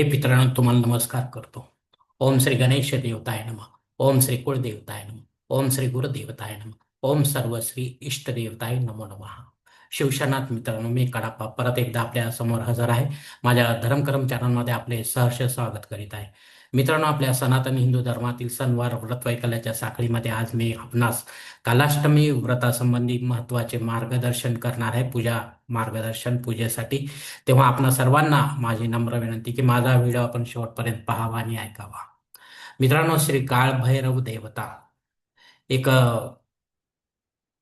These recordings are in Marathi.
हे मित्रांनो तुम्हाला नमस्कार करतो. ओम श्री गणेश देवताय नम. ओम श्री कुळदेवताय नम. ओम श्री गुरुदेवताय नम. ओम सर्व श्री इष्ट देवताय नमो नमः. शिवशनाथ मित्रांनो मी कडाप्पा परत एकदा आपल्यासमोर हजर आहे. माझ्या धर्मकर्म चॅनलमध्ये आपले सहर्ष स्वागत करीत आहे. मित्रांनो आपल्या सनातन हिंदू धर्मातील सणवार व्रतवैकल्याच्या साखळीमध्ये आज मी आपणास कालाष्टमी व्रतासंबंधी महत्त्वाचे मार्गदर्शन करणार आहे. पूजा मार्गदर्शन पूजेसाठी. तेव्हा आपणा सर्वांना माझी नम्र विनंती की माझा व्हिडिओ आपण शेवटपर्यंत पाहावा आणि ऐकावा. मित्रांनो श्री काळभैरव देवता एक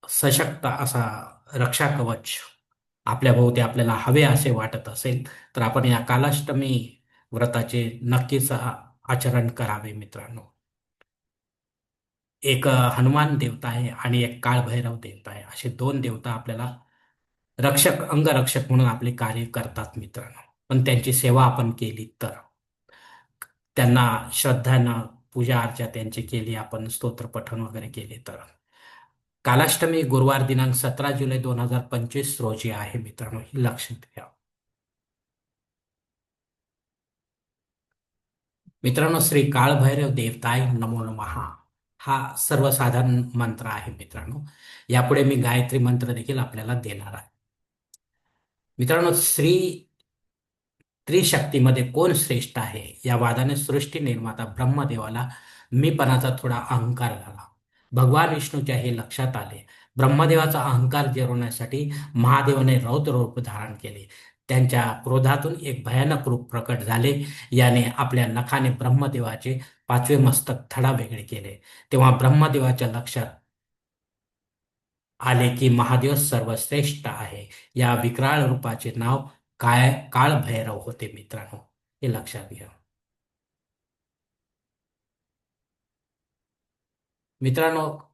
सशक्त असा रक्षा कवच आपल्या भोवती आपल्याला हवे असे वाटत असेल तर आपण या कालाष्टमी व्रताचे नक्कीच आचरण करावे मित्रांनो. एक हनुमान देवता आहे आणि एक काळभैरव देवता आहे. असे दोन देवता आपल्याला रक्षक अंगरक्षक म्हणून आपले कार्य करतात मित्रांनो. पण त्यांची सेवा आपण केली तर. त्यांना श्रद्धानं पूजा अर्चा त्यांची केली आपण स्तोत्र पठण वगैरे केले तर. कालाष्टमी गुरुवार दिनांक सतरा जुलै दोन हजार पंचवीस रोजी आहे मित्रांनो ही लक्षात घ्या मित्रांनो श्री काळभैरव देवताय नमो नमहा हा सर्वसाधारण मंत्र आहे मित्रांनो. यापुढे मी गायत्री मंत्र देखील आपल्याला देणार आहे. मित्रांनो श्री त्रिशक्तीमध्ये कोण श्रेष्ठ आहे? या वादाने सृष्टी निर्माता ब्रह्मदेवाला मीपणाचा थोडा अहंकार झाला. भगवान विष्णूच्या हे लक्षात आले. ब्रह्मदेवाचा अहंकार जिरवण्यासाठी महादेवाने रौद्र रूप धारण केले. त्यांच्या क्रोधातून एक भयानक रूप प्रकट झाले. याने आपल्या नखाने ब्रह्मदेवाचे पाचवे मस्तक थडा वेगळे केले. तेव्हा ब्रह्मदेवाच्या लक्षात आले की महादेव सर्वश्रेष्ठ आहे. या विक्राळ रूपाचे नाव काय काळ भैरव होते मित्रांनो हे लक्षात घ्या. मित्रांनो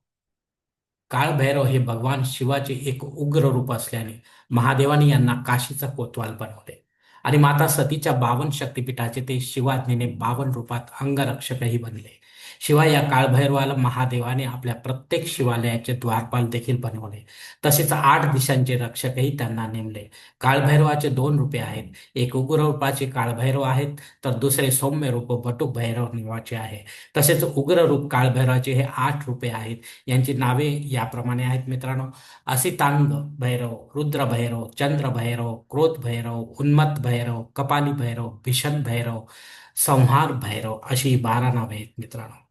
काळभैरव हे भगवान शिवाचे एक उग्र रूप असल्याने महादेवाने यांना काशीचा कोतवाल बनवले. आणि माता सतीच्या बावन शक्तिपीठाचे ते शिवाज्ञेने बावन रूपात अंगरक्षकही बनले. शिवाय या काळभैरवाला महादेवाने आपल्या प्रत्येक शिवालयाचे द्वारपाल देखील बनवले. तसेच आठ दिशांचे रक्षकही त्यांना नेमले. काळभैरवाचे दोन रूपे आहेत. एक उग्र रूपाचे काळभैरव आहेत तर दुसरे सौम्य रूप बटुक भैरव नावाचे आहे. तसेच उग्र रूप काळभैरवाचे हे आठ रूपे आहेत. यांची नावे याप्रमाणे आहेत मित्रांनो. असितांग भैरव रुद्र भैरव चंद्र भैरव क्रोध भैरव उन्मत्त भैरव कपाली भैरव भीषण भैरव संहार भैरव अशी बारा नावे आहेत मित्रांनो.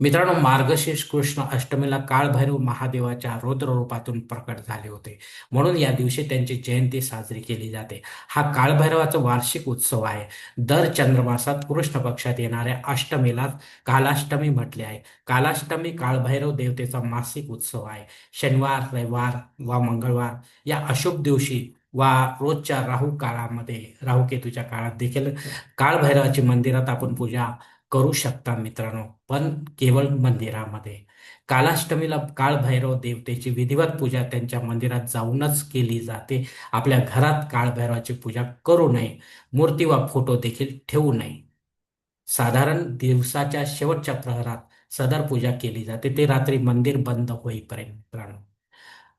मित्रांनो मार्गशीर्ष कृष्ण अष्टमीला काळभैरव महादेवाच्या रौद्र रूपातून प्रकट झाले होते. म्हणून या दिवशी त्यांची जयंती साजरी केली जाते. हा काळभैरवाचा वार्षिक उत्सव आहे. दर चंद्रमासात कृष्ण पक्षात येणाऱ्या अष्टमीलाच कालाष्टमी म्हटले आहे. कालाष्टमी काळभैरव देवतेचा मासिक उत्सव आहे. शनिवार रविवार वा मंगळवार या अशुभ दिवशी वा रोजच्या राहू काळामध्ये राहू केतूच्या काळात देखील काळभैरवाची मंदिरात आपण पूजा करू शकता मित्रांनो पण केवळ मंदिरामध्ये. कालाष्टमीला काळभैरव देवतेची विधिवत पूजा त्यांच्या मंदिरात जाऊनच केली जाते. आपल्या घरात काळभैरवाची पूजा करू नये मूर्ती वा फोटो देखील ठेवू नये. साधारण दिवसाच्या शेवटच्या प्रहरात सदर पूजा केली जाते ते रात्री मंदिर बंद होईपर्यंत मित्रांनो.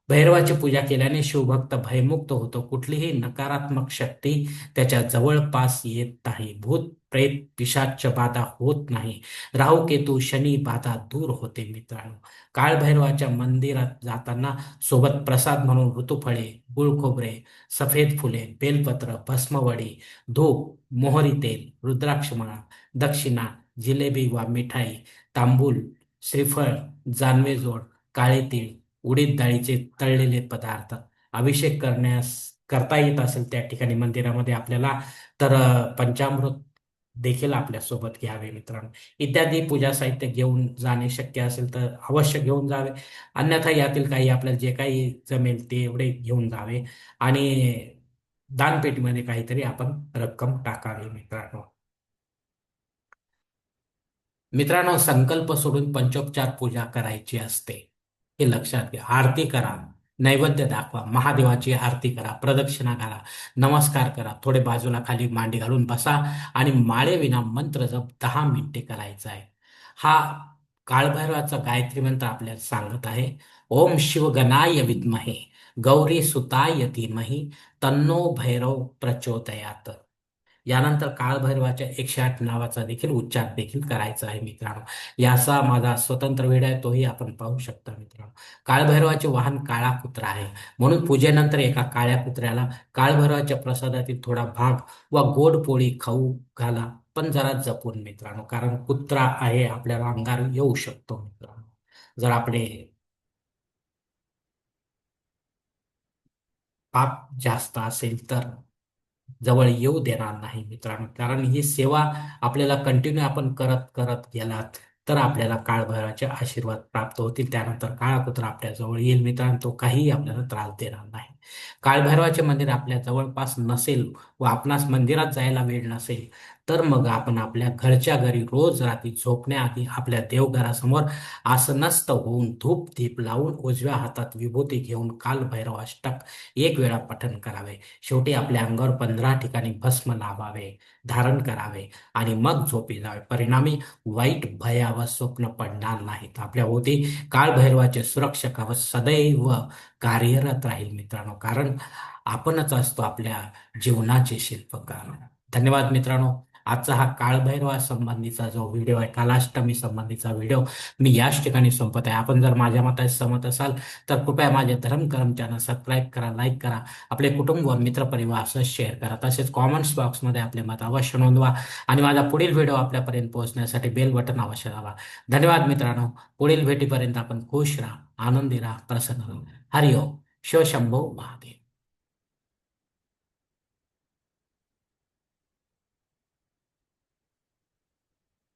भैरवाची पूजा केल्याने शिवभक्त भयमुक्त होतो. कुठलीही नकारात्मक शक्ती त्याच्या जवळपास येत नाही. भूत प्रेत पिशाच बाधा होत नाही. राहू केतू शनी बाधा दूर होते मित्रांनो. काळभैरवाच्या मंदिरात जाताना सोबत प्रसाद म्हणून ऋतुफळे गुळ खोबरे सफेद फुले बेलपत्र भस्मवडी धूप मोहरी तेल रुद्राक्षमाळा दक्षिणा जिलेबी वा मिठाई तांबूल श्रीफळ जानवे जोड काळे तीळ उडीद डाळीचे तळलेले पदार्थ अभिषेक करण्यास करता येत असेल त्या ठिकाणी मंदिरामध्ये आपल्याला तर पंचामृत देखील आपल्यासोबत घ्यावे मित्रांनो. इत्यादी पूजा साहित्य घेऊन जाणे शक्य असेल तर अवश्य घेऊन जावे. अन्यथा यातील काही आपल्याला जे काही जमेल ते एवढे घेऊन जावे आणि दानपेटीमध्ये काहीतरी आपण रक्कम टाकावी मित्रांनो. मित्रांनो संकल्प सोडून पंचोपचार पूजा करायची असते. हे लक्षात घ्या. आरती करा. नैवेद्य दाखवा. महादेवाची आरती करा. प्रदक्षिणा करा नमस्कार करा. थोडे बाजूला खाली मांडी घालून बसा आणि माळे विना मंत्र जप दहा मिनिटे करायचा आहे. हा काळभैरवाचा गायत्री मंत्र आपल्याला सांगत आहे. ओम शिवगणाय विद्महे. गौरी सुताय धीमही. तन्नो भैरव प्रचोदयात. यानंतर काळभैरवाच्या एकशे आठ नावाचा देखील उच्चार देखील करायचा आहे मित्रांनो. याचा माझा स्वतंत्र वेळ आहे तोही आपण पाहू शकता मित्रांनो. काळभैरवाचे वाहन काळा कुत्रा आहे. म्हणून पूजेनंतर एका काळ्या कुत्र्याला काळभैरवाच्या प्रसादातील थोडा भाग व गोड पोळी खाऊ घाला पण जरा जपून मित्रांनो कारण कुत्रा आहे आपल्याला अंगार येऊ शकतो मित्रांनो. जर आपले पाप जास्त असेल तर जवळ येऊ देणार नाही मित्रांनो. कारण ही सेवा आपल्याला कंटिन्यू आपण करत करत गेलात तर आपल्याला काळभैरवाचे आशीर्वाद प्राप्त होतील. त्यानंतर काळाकुत्र आपल्याजवळ येईल मित्रांनो. तो काहीही आपल्याला त्रास देणार नाही. काळभैरवाचे मंदिर आपल्या जवळपास नसेल व आपणास मंदिरात जायला वेळ नसेल तर मग आपण आपल्या घरच्या घरी रोज रात्री झोपण्याआधी आपल्या देवघरासमोर आसनस्थ होऊन धूप दीप लावून उजव्या हातात विभूती घेऊन कालभैरव अष्टक एक वेळा पठण करावे. शेवटी आपल्या अंगावर पंधरा ठिकाणी भस्म लावावे धारण करावे आणि मग झोपी जावे. परिणामी वाईट भयावर स्वप्न पडणार नाहीत. आपल्या होती काळभैरवाचे सुरक्षक व सदैव कार्यरत राहील मित्रांनो. कारण आपणच असतो आपल्या जीवनाचे शिल्पकार. धन्यवाद मित्रांनो. आजचा हा काळभैरवा संबंधीचा जो व्हिडिओ आहे कालाष्टमी संबंधीचा व्हिडिओ मी याच ठिकाणी संपत आहे. आपण जर माझ्या मताशी सहमत असाल तर कृपया माझे धर्मकरम चॅनल सबस्क्राईब करा लाईक करा आपले कुटुंब व मित्रपरिवार असं शेअर करा. तसेच कॉमेंट्स बॉक्समध्ये आपले मत अवश्य नोंदवा आणि माझा पुढील व्हिडिओ आपल्यापर्यंत पोहोचण्यासाठी बेल बटन अवश्य दाबा. धन्यवाद मित्रांनो. पुढील भेटीपर्यंत आपण खुश राहा आनंदी राहा प्रसन्न राहा. हरिओम. शिवशंभो महादेव.